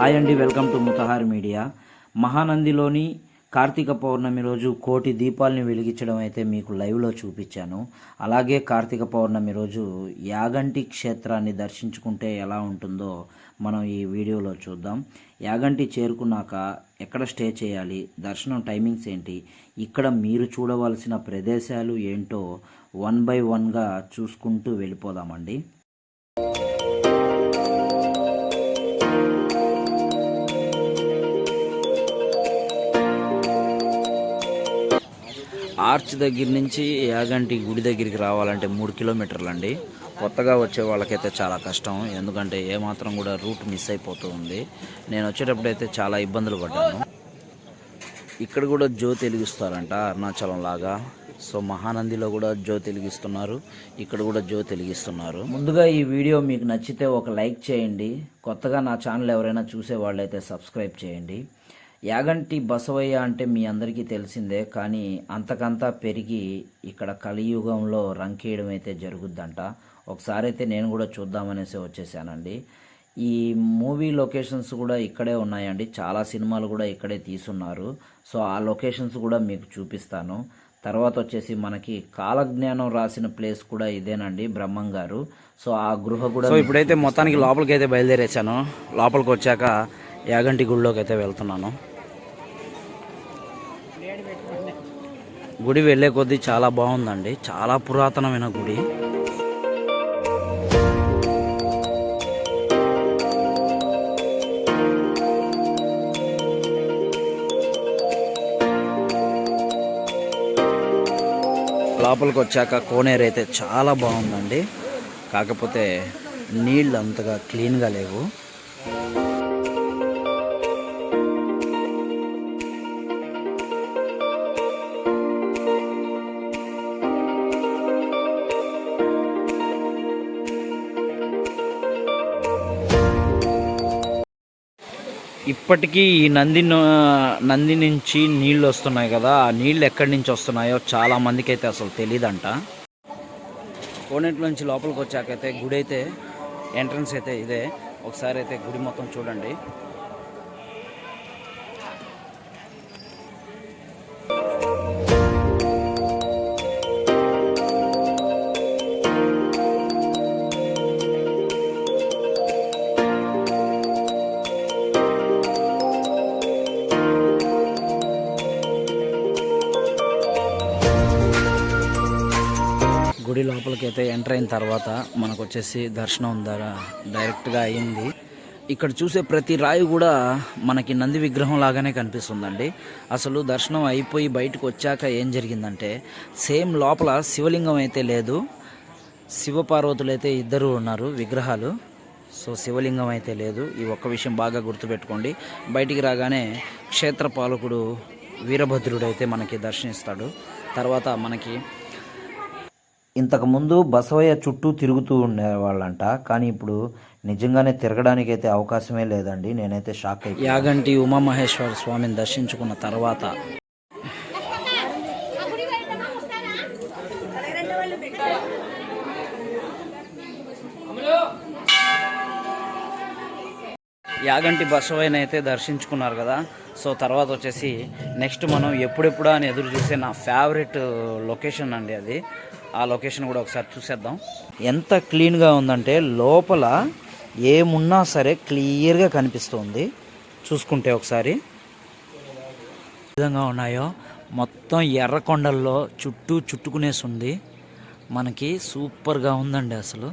Hi అండి welcome to ముతహార్ media. మహానందిలోని కార్తీక పౌర్ణమి రోజు కోటి దీపాలని వెలిగించడం అయితే మీకు లైవ్లో చూపించాను. అలాగే కార్తీక పౌర్ణమి రోజు యాగంటి క్షేత్రాన్ని దర్శించుకుంటే ఎలా ఉంటుందో మనం ఈ వీడియోలో చూద్దాం. యాగంటి చేరుకున్నాక ఎక్కడ స్టే చేయాలి దర్శనం టైమింగ్స్ ఏంటి ఇక్కడ మీరు చూడవలసిన ప్రదేశాలు ఏంటో వన్ బై వన్గా చూసుకుంటూ వెళ్ళిపోదామండి. ఆర్చ్ దగ్గర నుంచి యాగంటి గుడి దగ్గరికి రావాలంటే మూడు కిలోమీటర్లు అండి. కొత్తగా వచ్చే వాళ్ళకైతే చాలా కష్టం. ఎందుకంటే ఏమాత్రం కూడా రూట్ మిస్ అయిపోతూ ఉంది. నేను వచ్చేటప్పుడు అయితే చాలా ఇబ్బందులు పడ్డాను. ఇక్కడ కూడా జ్యోతి వెలిగిస్తారంట అరుణాచలం లాగా. సో మహానందిలో కూడా జో తెలిగిస్తున్నారు ఇక్కడ కూడా జో తెలిగిస్తున్నారు ముందుగా ఈ వీడియో మీకు నచ్చితే ఒక లైక్ చేయండి. కొత్తగా నా ఛానల్ ఎవరైనా చూసే వాళ్ళైతే సబ్స్క్రైబ్ చేయండి. యాగంటి బసవయ్య అంటే మీ అందరికీ తెలిసిందే కానీ అంతకంతా పెరిగి ఇక్కడ కలియుగంలో రంకేయడం అయితే జరుగుద్దంట. ఒకసారి అయితే నేను కూడా చూద్దామనేసి వచ్చేసానండి. ఈ మూవీ లొకేషన్స్ కూడా ఇక్కడే ఉన్నాయండి. చాలా సినిమాలు కూడా ఇక్కడే తీసున్నారు సో ఆ లొకేషన్స్ కూడా మీకు చూపిస్తాను. తర్వాత వచ్చేసి మనకి కాలజ్ఞానం రాసిన ప్లేస్ కూడా ఇదేనండి బ్రహ్మం గారు. సో ఆ గృహ కూడా సో ఇప్పుడైతే మొత్తానికి లోపలికి అయితే బయలుదేరేసాను లోపలికి వచ్చాక యాగంటి గుడిలోకి అయితే వెళ్తున్నాను. గుడి వెళ్ళే కొద్దీ చాలా బాగుందండి. చాలా పురాతనమైన గుడి. లోపలికి వచ్చాక కోనేరు అయితే చాలా బాగుందండి. కాకపోతే నీళ్ళు అంతగా క్లీన్గా లేవు. ఇప్పటికీ ఈ నంది నంది నుంచి నీళ్ళు వస్తున్నాయి కదా ఆ నీళ్ళు ఎక్కడి నుంచి వస్తున్నాయో చాలా మందికి అయితే అసలు తెలియదంట కోనేటి నుంచి లోపలికి వచ్చాకైతే గుడి అయితే ఎంట్రన్స్ అయితే ఇదే. ఒకసారి అయితే గుడి మొత్తం చూడండి. గుడి లోపలికి అయితే ఎంటర్ అయిన తర్వాత మనకు వచ్చేసి దర్శనం ద్వారా డైరెక్ట్గా అయింది. ఇక్కడ చూసే ప్రతి రాయి కూడా మనకి నంది విగ్రహం లాగానే కనిపిస్తుందండి. అసలు దర్శనం అయిపోయి బయటకు వచ్చాక ఏం జరిగిందంటే సేమ్ లోపల శివలింగం అయితే లేదు. శివపార్వతులు అయితే ఇద్దరు ఉన్నారు విగ్రహాలు. సో శివలింగం అయితే లేదు. ఈ ఒక్క విషయం బాగా గుర్తుపెట్టుకోండి. బయటికి రాగానే క్షేత్ర పాలకుడు వీరభద్రుడు అయితే మనకి దర్శనిస్తాడు. తర్వాత మనకి ఇంతకుముందు బసవయ్య చుట్టూ తిరుగుతూ ఉండేవాళ్ళంట. కానీ ఇప్పుడు నిజంగానే తిరగడానికి అయితే అవకాశమే లేదండి. నేనైతే షాక్ అయ్యి యాగంటి ఉమామహేశ్వర స్వామిని దర్శించుకున్న తర్వాత యాగంటి బసవయ్యని అయితే దర్శించుకున్నారు కదా. సో తర్వాత వచ్చేసి నెక్స్ట్ మనం ఎప్పుడెప్పుడు అని ఎదురు చూసే నా ఫేవరెట్ లొకేషన్ అండి అది. ఆ లొకేషన్ కూడా ఒకసారి చూసేద్దాం. ఎంత క్లీన్గా ఉందంటే లోపల ఏమున్నా సరే క్లియర్గా కనిపిస్తుంది. చూసుకుంటే ఒకసారి. విధంగా ఉన్నాయో మొత్తం ఎర్రకొండల్లో చుట్టూ చుట్టుకునేసి ఉంది మనకి సూపర్గా ఉందండి అసలు.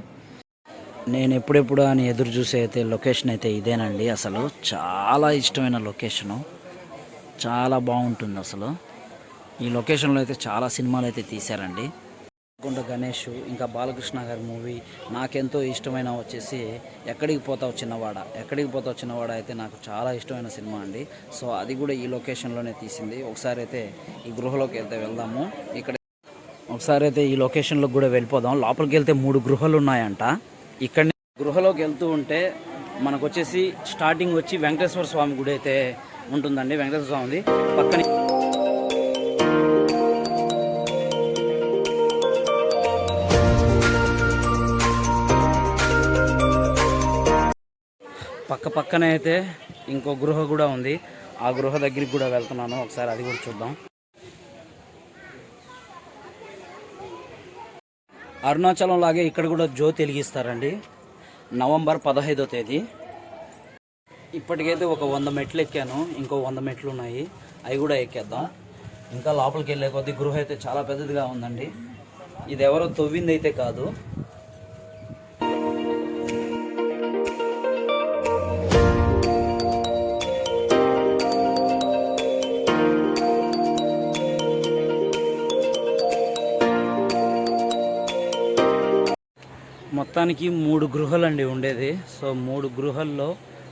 నేను ఎప్పుడెప్పుడు అని ఎదురు చూసే అయితే లొకేషన్ అయితే ఇదేనండి అసలు. చాలా ఇష్టమైన లొకేషను. చాలా బాగుంటుంది అసలు. ఈ లొకేషన్లో అయితే చాలా సినిమాలు అయితే తీశారండి. కొండ గణేష్ ఇంకా బాలకృష్ణ గారి మూవీ నాకెంతో ఇష్టమైన వచ్చేసి ఎక్కడికి పోతావు చిన్నవాడ? ఎక్కడికి పోతావు చిన్నవాడ అయితే నాకు చాలా ఇష్టమైన సినిమా అండి. సో అది కూడా ఈ లొకేషన్లోనే తీసింది. ఒకసారి అయితే ఈ గృహలోకి వెళ్తే వెళ్దాము. ఇక్కడ ఒకసారి అయితే ఈ లొకేషన్లోకి కూడా వెళ్ళిపోదాం. లోపలికి వెళ్తే మూడు గృహలు ఉన్నాయంట. ఇక్కడ గృహలోకి వెళ్తూ ఉంటే మనకు వచ్చేసి స్టార్టింగ్ వచ్చి వెంకటేశ్వర స్వామి గుడి అయితే ఉంటుందండి. వెంకటేశ్వర స్వామిది. పక్కనే పక్క పక్కనే అయితే ఇంకో గృహ కూడా ఉంది. ఆ గృహ దగ్గరికి కూడా వెళ్తున్నాను. ఒకసారి అది కూడా చూద్దాం. అరుణాచలం లాగే ఇక్కడ కూడా జ్యోతి వెలిగిస్తారండి నవంబర్ పదహైదో తేదీ. ఇప్పటికైతే ఒక వంద మెట్లు ఎక్కాను. ఇంకో వంద మెట్లు ఉన్నాయి. అవి కూడా ఎక్కేద్దాం. ఇంకా లోపలికి వెళ్ళే కొద్దీ గృహ అయితే చాలా పెద్దదిగా ఉందండి. ఇది ఎవరో తవ్వింది అయితే కాదు. మొత్తానికి మూడు గృహలండి ఉండేది. సో మూడు గృహల్లో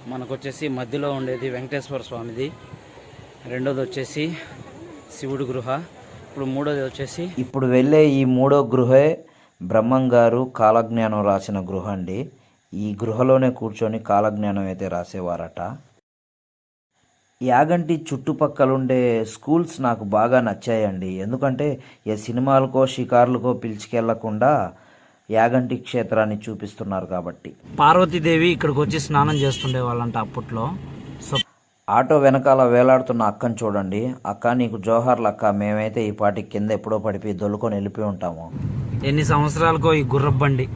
మనకు వచ్చేసి మధ్యలో ఉండేది వెంకటేశ్వర స్వామిది. రెండోది వచ్చేసి శివుడి గృహ. ఇప్పుడు మూడోది వచ్చేసి ఇప్పుడు వెళ్ళే ఈ మూడో గృహే బ్రహ్మం గారు కాలజ్ఞానం రాసిన గృహ అండి. ఈ గృహలోనే కూర్చొని కాలజ్ఞానం అయితే రాసేవారట. యాగంటి చుట్టుపక్కలుండే స్కూల్స్ నాకు బాగా నచ్చాయండి. ఎందుకంటే ఏ సినిమాలకో షికార్లకో పిలిచికెళ్ళకుండా యాగంటి క్షేత్రాన్ని చూపిస్తున్నారు కాబట్టి. పార్వతీదేవి ఇక్కడికి వచ్చి స్నానం చేస్తుండే వాళ్ళంట అప్పట్లో. సో ఆటో వెనకాల వేలాడుతున్న అక్కని చూడండి. అక్క నీకు జోహార్లు అక్క మేమైతే ఈ పాటికి కింద ఎప్పుడో పడిపోయి దొల్లుకొని వెళ్ళిపోయి ఉంటాము. ఎన్ని సంవత్సరాలకో ఈ గుర్రబండి.